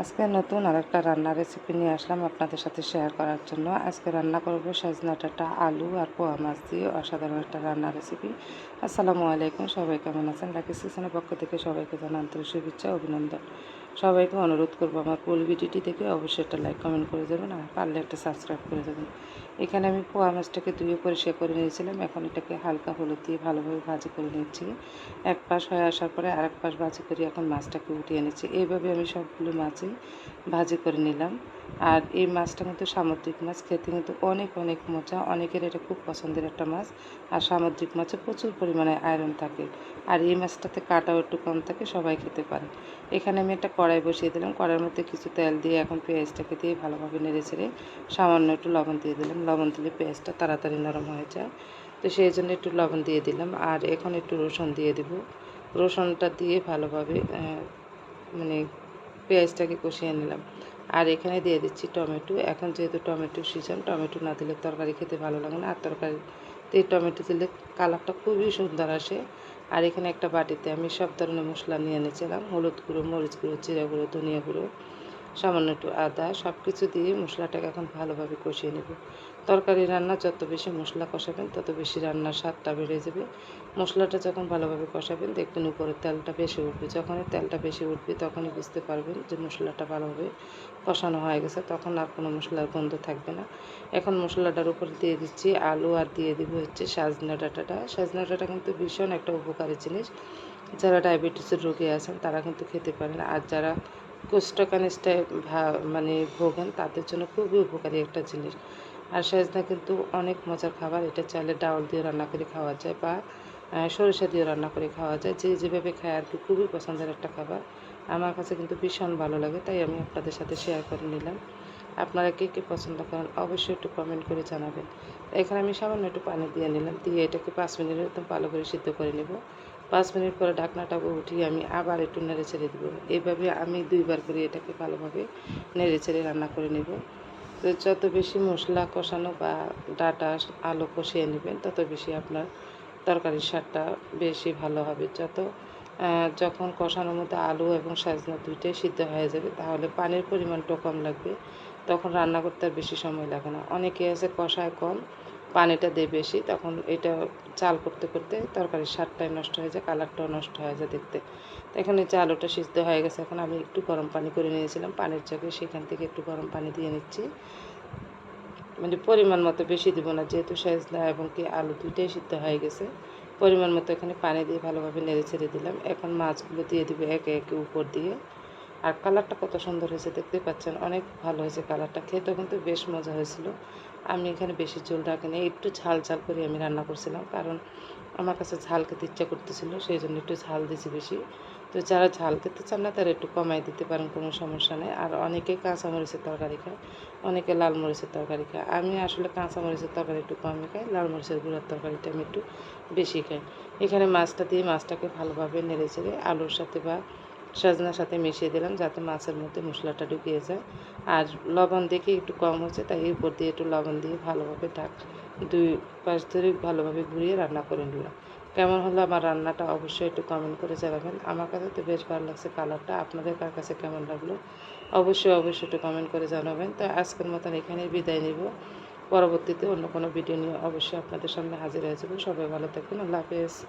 আজকে নতুন আরেকটা রান্নার রেসিপি নিয়ে আসলাম আপনাদের সাথে শেয়ার করার জন্য। আজকে রান্না করব সজনা আলু আর পোয়া মাছ দিয়ে অসাধারণ একটা রান্নার রেসিপি আসসালামু আলাইকুম, সবাই কেমন আছেন? লাকি সিজনের পক্ষ থেকে সবাইকে জানা আন্তরিক শুভেচ্ছা অভিনন্দন। সবাইকে অনুরোধ করব আমার ফুল ভিডিওটি দেখে অবশ্যই একটা লাইক কমেন্ট করে দেবেন আর পারলে একটা সাবস্ক্রাইব করে দেবেন। এখানে আমি পোয়া মাছটাকে ধুয়ে পরিষ্কার করে নিয়েছিলাম। এখন এটাকে হালকা হলুদ দিয়ে ভালোভাবে ভাজি করে নিচ্ছি। এক পাশ হয়ে আসার পরে আরেক পাশ ভাজি করে এখন মাছটাকে উঠিয়ে নিচ্ছি। এইভাবে আমি সবগুলো মাছই ভাজি করে নিলাম। আর এই মাছটা কিন্তু সামুদ্রিক মাছ, খেতে কিন্তু অনেক অনেক মজা। অনেকের এটা খুব পছন্দের একটা মাছ। আর সামুদ্রিক মাছে প্রচুর পরিমাণে আয়রন থাকে। আর এই মাছটাতে কাটাও একটু কম থাকে, সবাই খেতে পারে। এখানে আমি একটা কড়াই বসিয়ে দিলাম। কড়াইয়ের মধ্যে কিছু তেল দিয়ে এখন পেঁয়াজটাকে দিয়ে ভালোভাবে নেড়ে ছেড়ে সামান্য একটু লবণ দিয়ে দিলাম। লবণ দিলে পেঁয়াজটা তাড়াতাড়ি নরম হয়ে যায়। তো সেই জন্য একটু লবণ দিয়ে দিলাম। আর এখন একটু রসুন দিয়ে দিব। রসুনটা দিয়ে ভালোভাবে মানে পেঁয়াজটাকে কষিয়ে নিলাম। আর এখানে দিয়ে দিচ্ছি টমেটো। এখন যেহেতু টমেটো সিজন, টমেটো না দিলে তরকারি খেতে ভালো লাগে না। আর তরকারিতে টমেটো দিলে কালারটা খুবই সুন্দর আসে। আর এখানে একটা বাটিতে আমি সব ধরনের মশলা নিয়ে এনেছিলাম হলুদ গুঁড়ো, মরিচ গুঁড়ো, জিরা গুঁড়ো, ধনিয়া গুঁড়ো, সামান্য একটু আদা সব কিছু দিয়ে মশলাটাকে এখন ভালোভাবে কষিয়ে নেব। তরকারি, রান্না যত বেশি মশলা কষাবেন, তত বেশি রান্নার স্বাদটা বেড়ে যাবে। মশলাটা যখন ভালোভাবে কষাবেন, দেখবেন উপরে তেলটা বেশি উঠবে। যখনই তেলটা বেশি উঠবে, তখনই বুঝতে পারবেন যে মশলাটা ভালোভাবে কষানো হয়ে গেছে। তখন আর কোনো মশলার গন্ধ থাকবে না। এখন মশলাটার উপর দিয়ে দিচ্ছি আলু আর দিয়ে দিব হচ্ছে সাজনা ডাটাটা। সাজনা ডাঁটা কিন্তু ভীষণ একটা উপকারী জিনিস। যারা ডায়াবেটিসের রোগী আছেন, তারা কিন্তু খেতে পারেন আর যারা কোষ্ঠকানিষ্ঠায় মানে ভোগেন, তাদের জন্য খুবই উপকারী একটা জিনিস। আর সেজনা কিন্তু অনেক মজার খাবার। এটা চাইলে ডাউল দিয়ে রান্না করে খাওয়া যায় বা সরিষা দিয়ে রান্না করে খাওয়া যায়। যে যেভাবে খায় আর কি, খুবই পছন্দের একটা খাবার। আমার কাছে কিন্তু ভীষণ ভালো লাগে, তাই আমি আপনাদের সাথে শেয়ার করে নিলাম। আপনারা কে কে পছন্দ করেন, অবশ্যই একটু কমেন্ট করে জানাবেন। এখানে আমি সামান্য একটু পানি দিয়ে নিলাম, দিয়ে এটাকে পাঁচ মিনিটের একদম ভালো করে সিদ্ধ করে নেব। পাঁচ মিনিট পরে ঢাকনাটাকে উঠিয়ে আমি আবার একটু নেড়ে ছেড়ে দেবো। এইভাবে আমি দুইবার করে এটাকে ভালোভাবে নেড়ে ছেড়ে রান্না করে নেব। তো যত বেশি মশলা কষানো বা ডাটা আলু কষিয়ে নেবেন, তত বেশি আপনার তরকারির স্বাদটা বেশি ভালো হবে। যত যখন কষানোর মধ্যে আলু এবং সাজনা দুইটাই সিদ্ধ হয়ে যাবে, তাহলে পানির পরিমাণটা কম লাগবে। তখন রান্না করতে আর বেশি সময় লাগে না। অনেকে আছে কষায় কম পানিটা দেয় বেশি, তখন এটা চাল করতে করতে তরকারির স্বাদটাই নষ্ট হয়ে যায়, কালারটাও নষ্ট হয়ে যায় দেখতে। তো এখন যে আলুটা সিদ্ধ হয়ে গেছে, এখন আমি একটু গরম পানি করে নিয়েছিলাম, পানির জগে সেখান থেকে একটু গরম পানি দিয়ে নিচ্ছি। মানে পরিমাণ মতো বেশি দিব না, যেহেতু সেজনা এবং কি আলু দুইটাই সিদ্ধ হয়ে গেছে, পরিমাণ মতো এখানে পানি দিয়ে ভালোভাবে নেড়ে ছেড়ে দিলাম। এখন মাছগুলো দিয়ে দিব একে একে উপর দিয়ে। আর কালারটা কত সুন্দর হয়েছে দেখতে পাচ্ছেন। অনেক ভালো হয়েছে কালারটা। খেতেও কিন্তু বেশ মজা হয়েছিল। আমি এখানে বেশি ঝোল রাখিনি, একটু ঝাল ঝাল করে আমি রান্না করছিলাম কারণ আমার কাছে ঝাল খেতে ইচ্ছা করতেছিল, সেই জন্য একটু ঝাল দিয়েছি বেশি। তো যারা ঝাল খেতে চান না, তারা একটু কমাই দিতে পারেন, কোনো সমস্যা নেই। আর অনেকে কাঁচা মরিচের তরকারি খায়, অনেকে লাল মরিচের তরকারি খায়। আমি আসলে কাঁচা মরিচের তরকারি একটু কমই খাই, লাল মরিচের গুঁড়ার তরকারিটা আমি একটু বেশি খাই। এখানে মাছটা দিয়ে মাছটাকে ভালোভাবে নেড়ে চেড়ে আলুর সাথে বা সজনার সাথে মিশিয়ে দিলাম যাতে মাছের মধ্যে মশলাটা ঢুকিয়ে যায়। আর লবণ দেখে একটু কম হচ্ছে তাই উপর দিয়ে একটু লবণ দিয়ে ভালোভাবে ঢাক, দুই পাশ ধরে ভালোভাবে ঘুরিয়ে রান্না করে নিলাম। কেমন হলো আমার রান্নাটা অবশ্যই একটু কমেন্ট করে জানাবেন। আমার কাছে তো বেশ ভালো লাগছে কালারটা আপনাদের কার কাছে কেমন লাগল অবশ্যই অবশ্যই একটু কমেন্ট করে জানাবেন। তো আজকের মতন এখানেই বিদায় নিব। পরবর্তীতে অন্য কোনো ভিডিও নিয়ে অবশ্যই আপনাদের সামনে হাজির হয়ে যাব। সবাই ভালো থাকবেন আল্লাহ হাফেজ।